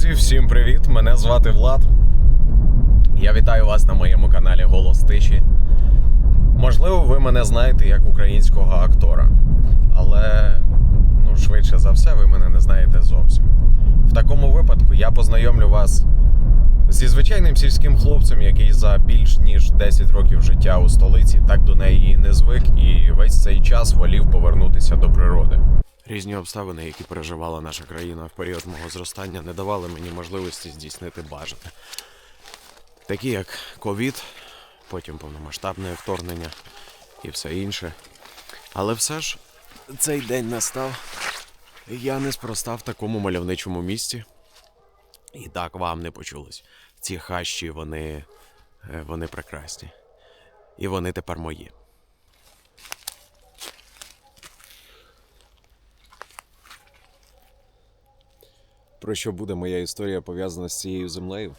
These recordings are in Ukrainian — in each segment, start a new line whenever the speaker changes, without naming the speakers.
Друзі, всім привіт! Мене звати Влад. Я вітаю вас на моєму каналі Голос Тиші. Можливо, ви мене знаєте як українського актора, але ну, швидше за все, ви мене не знаєте зовсім. В такому випадку я познайомлю вас зі звичайним сільським хлопцем, який за більш ніж 10 років життя у столиці так до неї не звик, і весь цей час волів повернутися до природи. Різні обставини, які переживала наша країна в період мого зростання, не давали мені можливості здійснити бажане. Такі як ковід, потім повномасштабне вторгнення і все інше. Але все ж цей день настав. Я неспроста в такому мальовничому місці. І так вам не почулось. Ці хащі, вони, е, вони прекрасні. І вони тепер мої. Про що буде моя історія пов'язана з цією землею?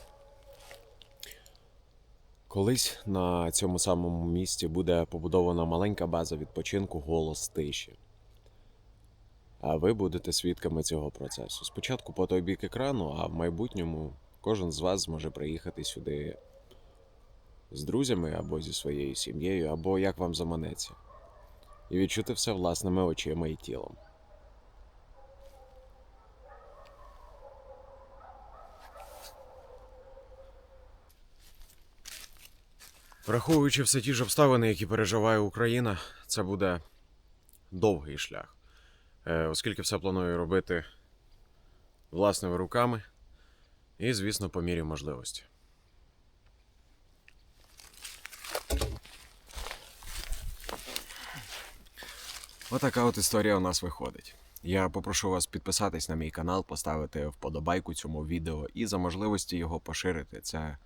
Колись на цьому самому місці буде побудована маленька база відпочинку голос тиші. А ви будете свідками цього процесу. Спочатку по той бік екрану, а в майбутньому кожен з вас зможе приїхати сюди з друзями або зі своєю сім'єю, або як вам заманеться, і відчути все власними очима і тілом. Враховуючи все ті ж обставини, які переживає Україна, це буде довгий шлях. Е, Оскільки все планую робити власними руками і, звісно, по мірі можливості. Отака от історія у нас виходить. Я попрошу вас підписатись на мій канал, поставити вподобайку цьому відео і за можливості його поширити. Це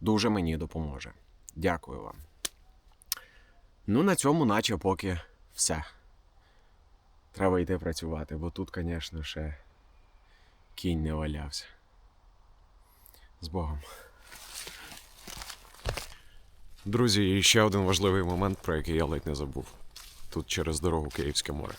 дуже мені допоможе. Дякую вам. Ну, на цьому, наче поки все. Треба йти працювати, бо тут, звісно, ще кінь не валявся. З Богом. Друзі, і ще один важливий момент, про який я ледь не забув. Тут через дорогу Київське море.